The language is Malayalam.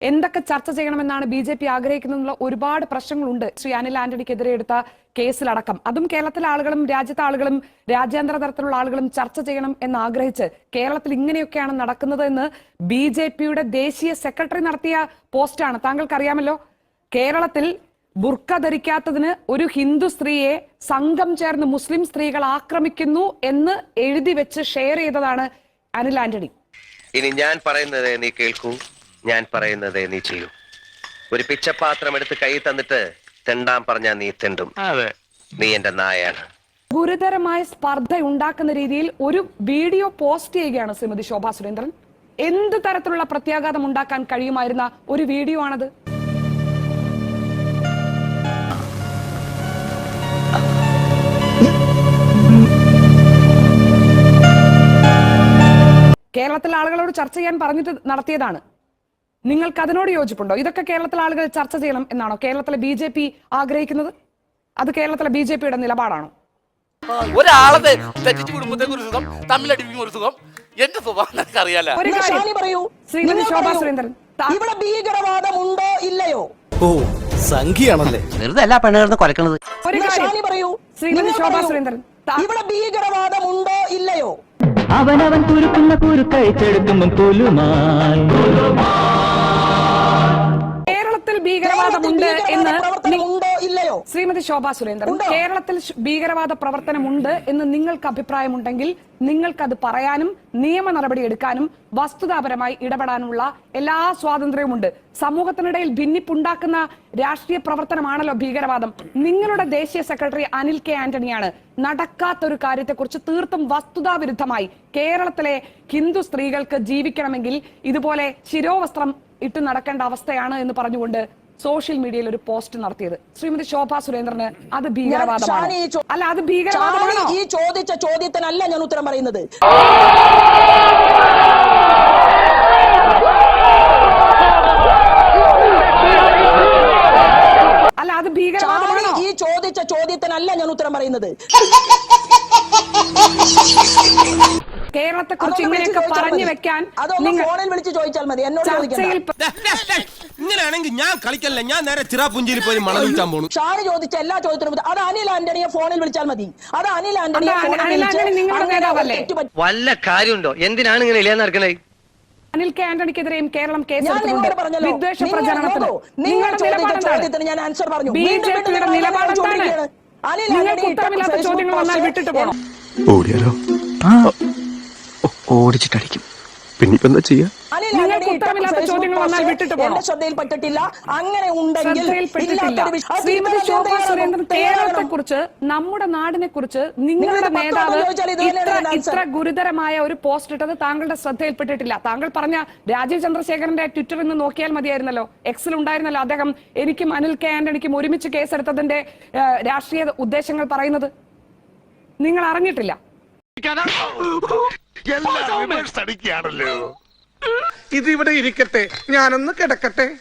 എന്തൊക്കെ ചർച്ച ചെയ്യണമെന്നാണ് ബി ജെ പി ആഗ്രഹിക്കുന്നതിനുള്ള ഒരുപാട് പ്രശ്നങ്ങളുണ്ട്. ശ്രീ അനിൽ ആന്റണിക്കെതിരെ എടുത്ത കേസിലടക്കം. അതും കേരളത്തിലെ ആളുകളും രാജ്യത്തെ ആളുകളും രാജ്യാന്തര തലത്തിലുള്ള ആളുകളും ചർച്ച ചെയ്യണം എന്ന് ആഗ്രഹിച്ച് കേരളത്തിൽ ഇങ്ങനെയൊക്കെയാണ് നടക്കുന്നത് എന്ന് ബി ജെ പിയുടെ ദേശീയ സെക്രട്ടറി നടത്തിയ പോസ്റ്റാണ്. താങ്കൾക്ക് അറിയാമല്ലോ കേരളത്തിൽ ബുർഖ ധരിക്കാത്തതിന് ഒരു ഹിന്ദു സ്ത്രീയെ സംഘം ചേർന്ന് മുസ്ലിം സ്ത്രീകൾ ആക്രമിക്കുന്നു എന്ന് എഴുതി വെച്ച് ഷെയർ ചെയ്തതാണ് അനിൽ ആന്റണി. ഇനി ഞാൻ പറയുന്നത് നീ കേൾക്കൂ. ഞാൻ പറയുന്നത് നീ ചെയ്യൂ. ഒരു പിച്ചപാത്രം എടുത്ത് കൈ തന്നിട്ട് തെണ്ടാൻ പറഞ്ഞാ നീ തെണ്ടും. നീ എന്റെ നായാണ്. ഗുരുതരമായ സ്പർദ്ധ ഉണ്ടാക്കുന്ന രീതിയിൽ ഒരു വീഡിയോ പോസ്റ്റ് ചെയ്യുകയാണ് ശ്രീമതി ശോഭാ സുരേന്ദ്രൻ. എന്ത് തരത്തിലുള്ള പ്രത്യാഘാതം ഉണ്ടാക്കാൻ കഴിയുമായിരുന്ന ഒരു വീഡിയോ ആണത്? കേരളത്തിലെ ആളുകളോട് ചർച്ച ചെയ്യാൻ പറഞ്ഞിട്ട് നടത്തിയതാണ്. നിങ്ങൾക്ക് അതിനോട് യോജിപ്പുണ്ടോ? ഇതൊക്കെ കേരളത്തിലെ ആളുകൾ ചർച്ച ചെയ്യണം എന്നാണോ? കേരളത്തിലെ ബി ജെ പി ആഗ്രഹിക്കുന്നത്? അത് കേരളത്തിലെ ബി ജെ പിയുടെ നിലപാടാണോ? ഒരാളെ തെറ്റിച്ച് കുടുംബത്തെ ഒരു സുഖം തമ്മിലടിപ്പിക്കും ഒരു സുഖം. എന്റെ സ്വഭാവം നിനക്ക് അറിയാലോ? ഒരു കാര്യം പറയൂ. ശ്രീമതി ശോഭാ സുരേന്ദ്രൻ താ- ഇവിടെ ഭീകരവാദം ഉണ്ടോ ഇല്ലയോ? ഓ സംഖ്യയാണല്ലേ. വെറുതെ അല്ല പെണ്ണുകിടന്ന് കൊലക്കണത്. ഒരു കാര്യം ഷാനി പറയൂ. ശ്രീമതി നിങ്ങൾ ശോഭാ പറയൂ. സുരേന്ദ്രൻ താ- ഇവിടെ ഭീകരവാദം ഉണ്ടോ ഇല്ലയോ? അവനവൻ കുരുക്കുന്ന കുരുക്കഴിച്ചെടുക്കുമ്പം കേരളത്തിൽ ഭീകരവാദമുണ്ട് എന്ന് ഇല്ലയോ? ശ്രീമതി ശോഭാ സുരേന്ദ്രൻ കേരളത്തിൽ ഭീകരവാദ പ്രവർത്തനമുണ്ട് എന്ന് നിങ്ങൾക്ക് അഭിപ്രായമുണ്ടെങ്കിൽ നിങ്ങൾക്കത് പറയാനും നിയമ നടപടി എടുക്കാനും വസ്തുതാപരമായി ഇടപെടാനുമുള്ള എല്ലാ സ്വാതന്ത്ര്യവുമുണ്ട്. സമൂഹത്തിനിടയിൽ ഭിന്നിപ്പുണ്ടാക്കുന്ന രാഷ്ട്രീയ പ്രവർത്തനമാണല്ലോ ഭീകരവാദം. നിങ്ങളുടെ ദേശീയ സെക്രട്ടറി അനിൽ കെ ആന്റണിയാണ് നടക്കാത്തൊരു കാര്യത്തെക്കുറിച്ച് തീർത്തും വസ്തുതാവിരുദ്ധമായി കേരളത്തിലെ ഹിന്ദു സ്ത്രീകൾക്ക് ജീവിക്കണമെങ്കിൽ ഇതുപോലെ ശിരോവസ്ത്രം ഇട്ട് നടക്കേണ്ട അവസ്ഥയാണ് എന്ന് പറഞ്ഞുകൊണ്ട് സോഷ്യൽ മീഡിയയിൽ ഒരു പോസ്റ്റ് നടത്തിയത്. ശ്രീമതി ശോഭ സുരേന്ദ്രന് അത് ഭീകരവാദമാണോ. അല്ല അത് ഭീകരവാദമാണ്? ഈ ചോദിച്ച ചോദ്യത്തിനല്ല ഞാൻ ഉത്തരം പറയുന്നത്. അല്ല അത് ഭീകരവാദമാണ്? ഈ ചോദിച്ച ചോദ്യത്തിനല്ല ഞാൻ ഉത്തരം പറയുന്നത്. കേരളത്തെ കുറിച്ച് ഇങ്ങനെയൊക്കെ പറഞ്ഞു വെക്കാൻ അതൊന്ന് ഫോണിൽ വിളിച്ച് ചോദിച്ചാൽ മതി. എന്നോട് ചോദിക്കണ്ട. ഇങ്ങനെയാണെങ്കിൽ ഞാൻ കളിക്കല്ല? ഞാൻ നേരെ ചിറാപുഞ്ചിയിൽ പോയി മണം വിൽക്കാൻ പോണു. ഷാന് ചോദിച്ച എല്ലാ ചോദ്യത്തിനും ഉത്തരം- അത് അനിൽ ആന്റണിയെ ഫോണിൽ വിളിച്ചാൽ മതി. അത് അനിൽ ആന്റണിയെ ഫോണിൽ അനിൽ വിളിച്ച് ആന്റണി നിങ്ങളുടെ അങ്ങനെ നേതാവല്ലേ? തെറ്റ് പറ്റി- വല്ല കാര്യമുണ്ടോ? എന്തിനാണ് ഇങ്ങനെ ഇല്ലാന്ന് നടക്കണേ? അനിൽ കെ ആന്റണിക്കെതിരെയും കേരളം ഞാൻ കേസെടുത്തിട്ടുണ്ട് നിങ്ങളോട് പറഞ്ഞല്ലോ. വിദ്വേഷ നിങ്ങൾ പ്രചരണത്തിന് നോക്കൂ. നിങ്ങൾ നിങ്ങളുടെ ചോദിച്ച ചോദ്യത്തിന് ഞാൻ ആൻസർ പറഞ്ഞു. ബി വീണ്ടും ജെ വീണ്ടും പിയുടെ നിലപാട് എന്താണ് ചോദിക്കുകയാണ്. അനിൽ നിങ്ങൾക്ക് ആന്റണി ഉത്തരമില്ലാത്ത ചോദ്യങ്ങൾ വന്നാൽ പോസ്റ്റ് വിട്ടിട്ട് പോകണം ഓടിയാലോ? ഓടിച്ചിട്ടടിക്കും. പിന്നെ ഇപ്പൊ എന്താ ചെയ്യാ? നിങ്ങൾക്ക് ചോദ്യങ്ങൾ വന്നാൽ വിട്ടിട്ട്. എന്റെ ശ്രദ്ധയിൽപ്പെട്ടിട്ടില്ല അങ്ങനെ ഉണ്ടെങ്കിൽ ശ്രദ്ധയിൽപ്പെട്ടിട്ടില്ല ഇല്ലാത്തൊരു വിഷ- അത് ശ്രീമതി ശോഭാ സുരേന്ദ്രൻ കേരളത്തെ കുറിച്ച് നമ്മുടെ നാടിനെ കുറിച്ച് നിങ്ങളുടെ നേതാവ് ഇത്ര ഇത്ര ഗുരുതരമായ ഒരു പോസ്റ്റ് ഇട്ടത് താങ്കളുടെ ശ്രദ്ധയിൽപ്പെട്ടിട്ടില്ല താങ്കൾ പറഞ്ഞ രാജീവ് ചന്ദ്രശേഖരന്റെ ട്വിറ്ററിൽ നിന്ന് നോക്കിയാൽ മതിയായിരുന്നല്ലോ. എക്സിൽ ഉണ്ടായിരുന്നല്ലോ അദ്ദേഹം. എനിക്കും അനിൽ കെ ആന്റണിക്കും ഒരുമിച്ച് കേസെടുത്തതിന്റെ രാഷ്ട്രീയ ഉദ്ദേശങ്ങൾ പറയുന്നത്. നിങ്ങൾ അറിഞ്ഞിട്ടില്ല. ഇതിവിടെ ഇരിക്കട്ടെ. ഞാനൊന്ന് കിടക്കട്ടെ.